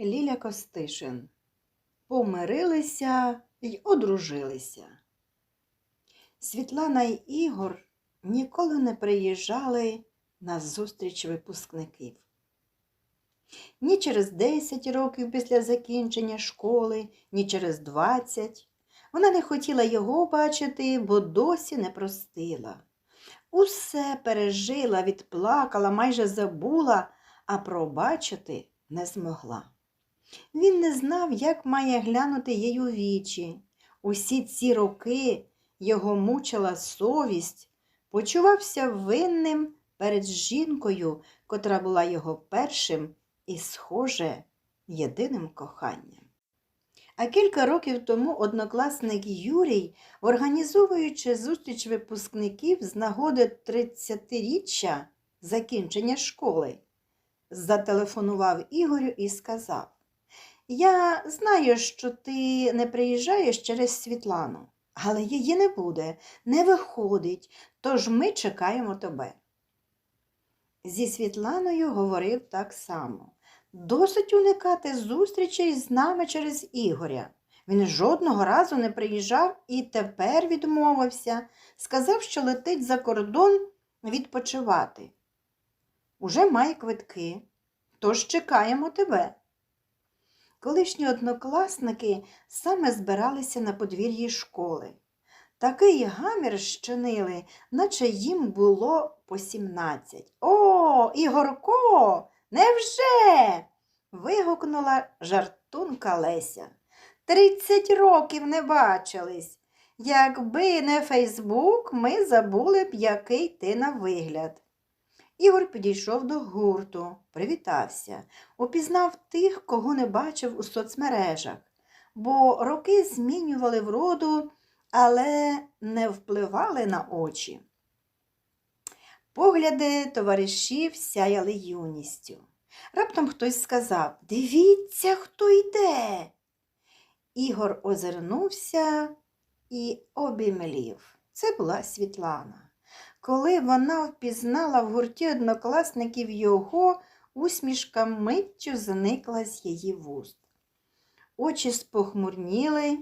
Ліля Костишин. Помирилися й одружилися. Світлана й Ігор ніколи не приїжджали на зустріч випускників. Ні через 10 років після закінчення школи, ні через 20. Вона не хотіла його бачити, бо досі не простила. Усе пережила, відплакала, майже забула, а пробачити не змогла. Він не знав, як має глянути їй у вічі. Усі ці роки його мучила совість, почувався винним перед жінкою, котра була його першим і, схоже, єдиним коханням. А кілька років тому однокласник Юрій, організовуючи зустріч випускників з нагоди 30-річчя закінчення школи, зателефонував Ігорю і сказав: Я знаю, що ти не приїжджаєш через Світлану, але її не буде, не виходить, тож ми чекаємо тебе. Зі Світланою говорив так само. Досить уникати зустрічей з нами через Ігоря. Він жодного разу не приїжджав і тепер відмовився, сказав, що летить за кордон відпочивати. Уже має квитки, тож чекаємо тебе. Колишні однокласники саме збиралися на подвір'ї школи. Такий гамір щинили, наче їм було по сімнадцять. О, Ігорко, невже? вигукнула жартунка Леся. Тридцять років не бачились. Якби не Фейсбук, ми забули б, який ти на вигляд. Ігор підійшов до гурту, привітався, упізнав тих, кого не бачив у соцмережах, бо роки змінювали вроду, але не впливали на очі. Погляди товаришів сяяли юністю. Раптом хтось сказав Дивіться, хто йде. Ігор озирнувся і обімлів. Це була Світлана. Коли вона впізнала в гурті однокласників його, усмішка миттю зникла з її вуст. Очі спохмурніли.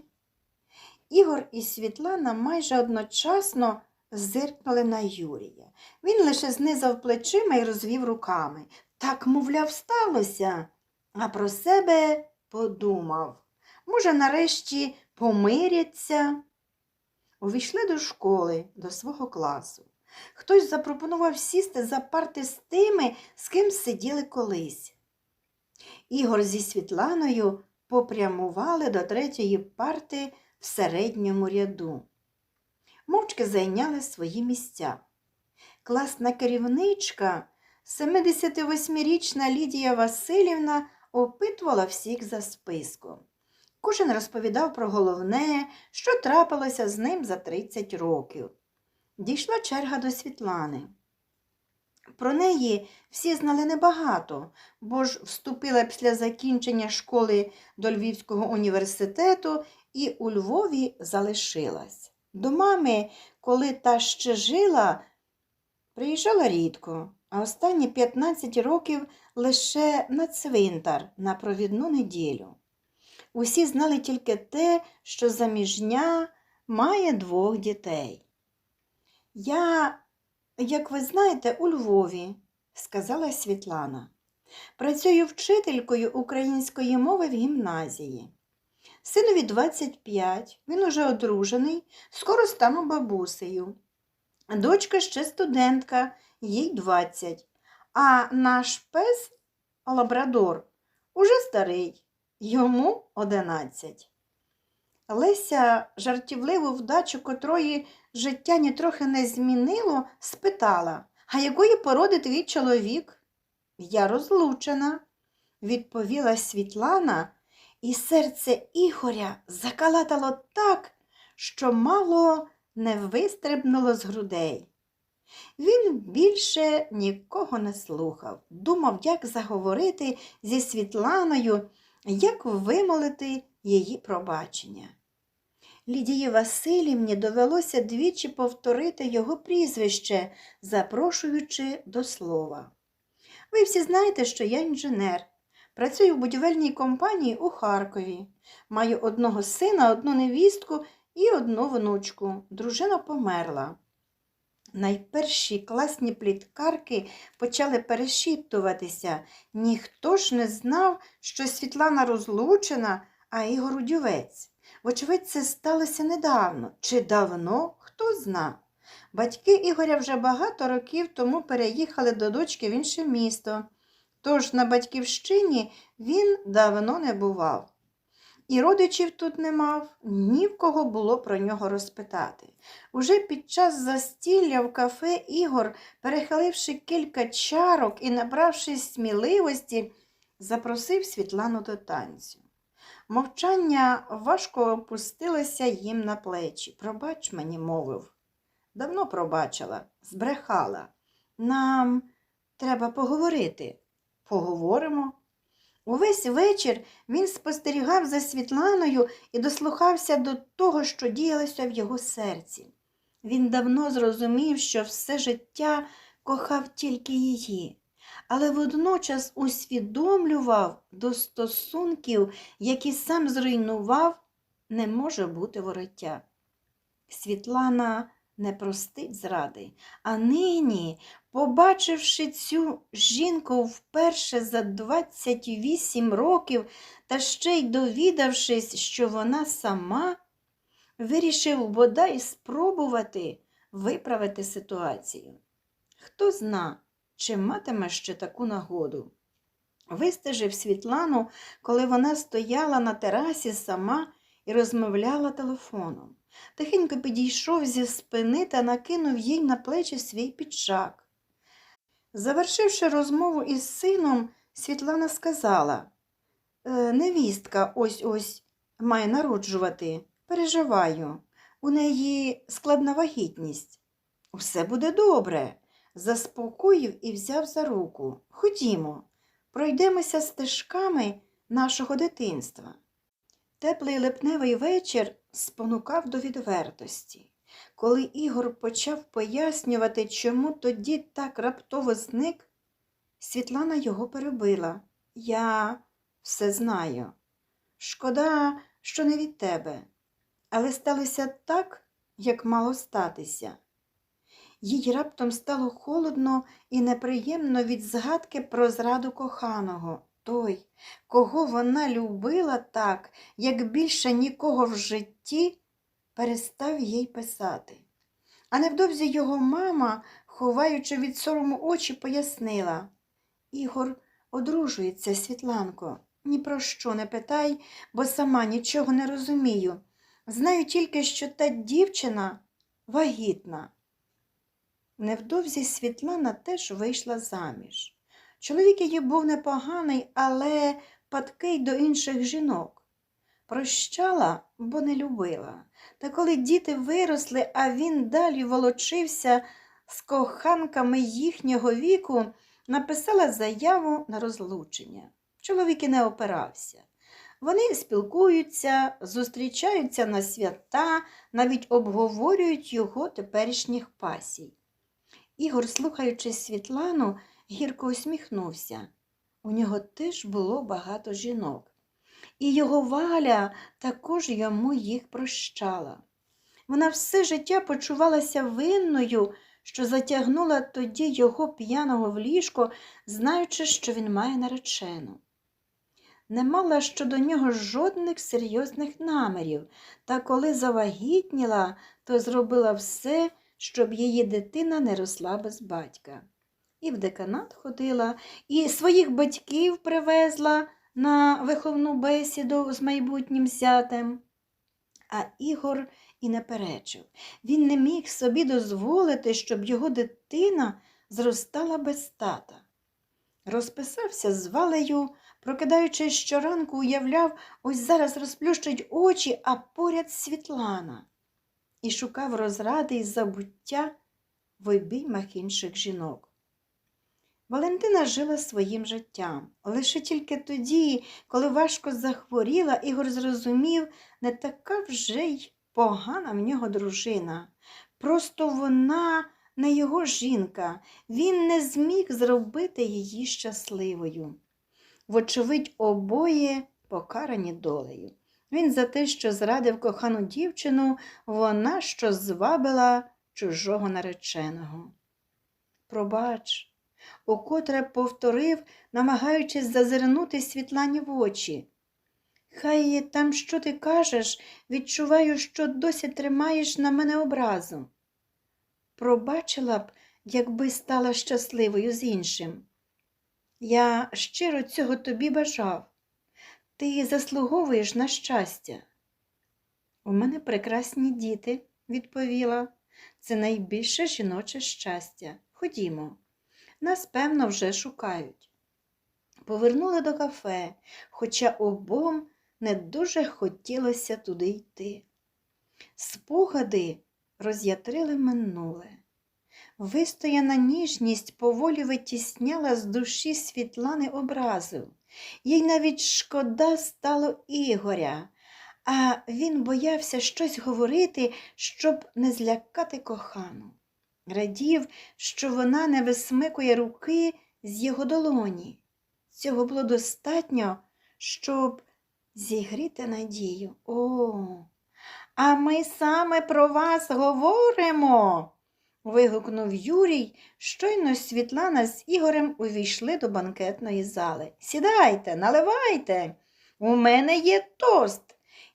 Ігор і Світлана майже одночасно зиркнули на Юрія. Він лише знизав плечима і розвів руками. Так, мовляв, сталося, а про себе подумав. Може, нарешті помиряться. Увійшли до школи, до свого класу. Хтось запропонував сісти за парти з тими, з ким сиділи колись. Ігор зі Світланою попрямували до третьої парти в середньому ряду. Мовчки зайняли свої місця. Класна керівничка, 78-річна Лідія Васильівна, опитувала всіх за списком. Кожен розповідав про головне, що трапилося з ним за 30 років. Дійшла черга до Світлани. Про неї всі знали небагато, бо ж вступила після закінчення школи до Львівського університету і у Львові залишилась. До мами, коли та ще жила, приїжджала рідко, а останні 15 років лише на цвинтар на провідну неділю. Усі знали тільки те, що заміжня має двох дітей. Я, як ви знаєте, у Львові, сказала Світлана. Працюю вчителькою української мови в гімназії. Синові 25, він уже одружений, скоро стану бабусею. Дочка ще студентка, їй 20. А наш пес лабрадор уже старий, йому 11. Леся, жартівливу вдачу котрої життя нітрохи не змінило, спитала, а якої породи твій чоловік? Я розлучена, відповіла Світлана, і серце Ігоря закалатало так, що мало не вистрибнуло з грудей. Він більше нікого не слухав, думав, як заговорити зі Світланою, як вимолити її пробачення. Лідії Васильівні довелося двічі повторити його прізвище, запрошуючи до слова. Ви всі знаєте, що я інженер. Працюю в будівельній компанії у Харкові. Маю одного сина, одну невістку і одну внучку. Дружина померла. Найперші класні пліткарки почали перешіптуватися. Ніхто ж не знав, що Світлана розлучена, а Ігор удівець. Вочевидь, це сталося недавно. Чи давно, хто зна. Батьки Ігоря вже багато років тому переїхали до дочки в інше місто. Тож на батьківщині він давно не бував. І родичів тут не мав, ні в кого було про нього розпитати. Уже під час застілля в кафе Ігор, перехиливши кілька чарок і набравшись сміливості, запросив Світлану до танцю. Мовчання важко опустилося їм на плечі. Пробач мені, мовив. Давно пробачила, збрехала. Нам треба поговорити. Поговоримо. Увесь вечір він спостерігав за Світланою і дослухався до того, що діялося в його серці. Він давно зрозумів, що все життя кохав тільки її, але водночас усвідомлював до стосунків, які сам зруйнував, не може бути вороття. Світлана не простить зради, а нині, побачивши цю жінку вперше за 28 років та ще й довідавшись, що вона сама, вирішив бодай спробувати виправити ситуацію. Хто зна, чи матиме ще таку нагоду. Вистежив Світлану, коли вона стояла на терасі сама і розмовляла телефоном. Тихенько підійшов зі спини та накинув їй на плечі свій піджак. Завершивши розмову із сином, Світлана сказала «Е, невістка ось ось має народжувати. Переживаю. У неї складна вагітність. Усе буде добре. Заспокоїв і взяв за руку. Ходімо, пройдемося стежками нашого дитинства. Теплий липневий вечір спонукав до відвертості. Коли Ігор почав пояснювати, чому тоді так раптово зник, Світлана його перебила. Я все знаю. Шкода, що не від тебе, але сталося так, як мало статися. Їй раптом стало холодно і неприємно від згадки про зраду коханого, той, кого вона любила так, як більше нікого в житті, перестав їй писати. А невдовзі його мама, ховаючи від сорому очі, пояснила Ігор одружується, Світланко, ні про що не питай, бо сама нічого не розумію. Знаю тільки, що та дівчина вагітна. Невдовзі Світлана теж вийшла заміж. Чоловік її був непоганий, але падкий до інших жінок. Прощала, бо не любила. Та коли діти виросли, а він далі волочився з коханками їхнього віку, написала заяву на розлучення. Чоловік і не опирався. Вони спілкуються, зустрічаються на свята, навіть обговорюють його теперішніх пасій. Ігор, слухаючи Світлану, гірко усміхнувся. У нього теж було багато жінок. І його валя також йому їх прощала. Вона все життя почувалася винною, що затягнула тоді його п'яного в ліжко, знаючи, що він має наречену. Не мала щодо нього жодних серйозних намірів, та коли завагітніла, то зробила все, щоб її дитина не росла без батька. І в деканат ходила, і своїх батьків привезла на виховну бесіду з майбутнім зятем. А Ігор і не перечив. Він не міг собі дозволити, щоб його дитина зростала без тата. Розписався з валею, прокидаючись щоранку, уявляв, ось зараз розплющить очі, а поряд Світлана, і шукав розради і забуття в обіймах інших жінок. Валентина жила своїм життям. Лише тільки тоді, коли важко захворіла, Ігор зрозумів, не така вже й погана в нього дружина. Просто вона не його жінка, він не зміг зробити її щасливою. вочевидь, обоє покарані долею. Він за те, що зрадив кохану дівчину, вона що звабила чужого нареченого. Пробач, укотре повторив, намагаючись зазирнути Світлані в очі. Хай там, що ти кажеш, відчуваю, що досі тримаєш на мене образу. Пробачила б, якби стала щасливою з іншим. Я щиро цього тобі бажав. Ти заслуговуєш на щастя. У мене прекрасні діти, відповіла. Це найбільше жіноче щастя. Ходімо. Нас, певно, вже шукають. Повернули до кафе, хоча обом не дуже хотілося туди йти. Спогади роз'ятрили минуле. Вистояна ніжність поволі витісняла з душі Світлани образу. Їй навіть шкода стало Ігоря, а він боявся щось говорити, щоб не злякати кохану. Радів, що вона не висмикує руки з його долоні. Цього було достатньо, щоб зігріти надію. О, а ми саме про вас говоримо. Вигукнув Юрій, щойно Світлана з Ігорем увійшли до банкетної зали. Сідайте, наливайте. У мене є тост.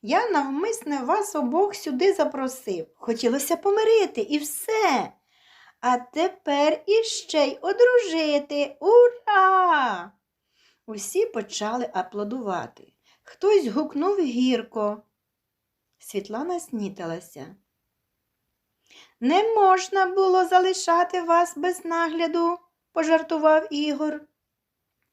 Я навмисне вас обох сюди запросив. Хотілося помирити і все. А тепер іще й одружити. Ура! Усі почали аплодувати. Хтось гукнув гірко. Світлана снітилася. Не можна було залишати вас без нагляду, пожартував Ігор.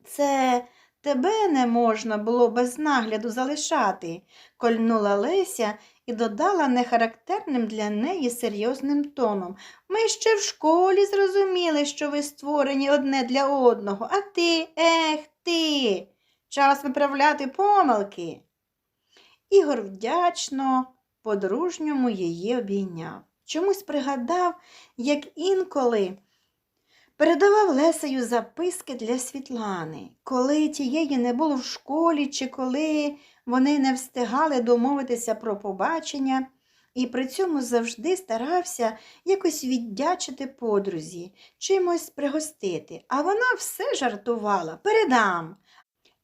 Це тебе не можна було без нагляду залишати, кольнула Леся і додала нехарактерним для неї серйозним тоном. Ми ще в школі зрозуміли, що ви створені одне для одного, а ти, ех, ти, час виправляти помилки. Ігор вдячно, по-дружньому її обійняв. Чомусь пригадав, як інколи передавав Лесею записки для Світлани, коли тієї не було в школі, чи коли вони не встигали домовитися про побачення, і при цьому завжди старався якось віддячити подрузі, чимось пригостити. А вона все жартувала передам.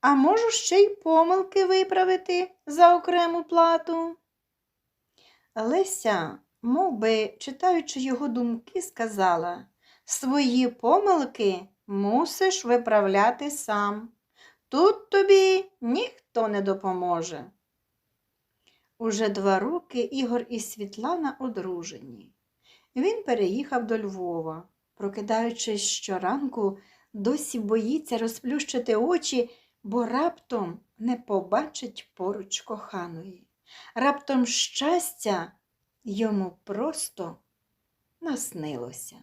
А можу ще й помилки виправити за окрему плату. Леся, мов би, читаючи його думки, сказала свої помилки мусиш виправляти сам. Тут тобі ніхто не допоможе. Уже два роки Ігор і Світлана одружені. Він переїхав до Львова, прокидаючись щоранку, досі боїться розплющити очі, бо раптом не побачить поруч коханої. Раптом щастя йому просто наснилося.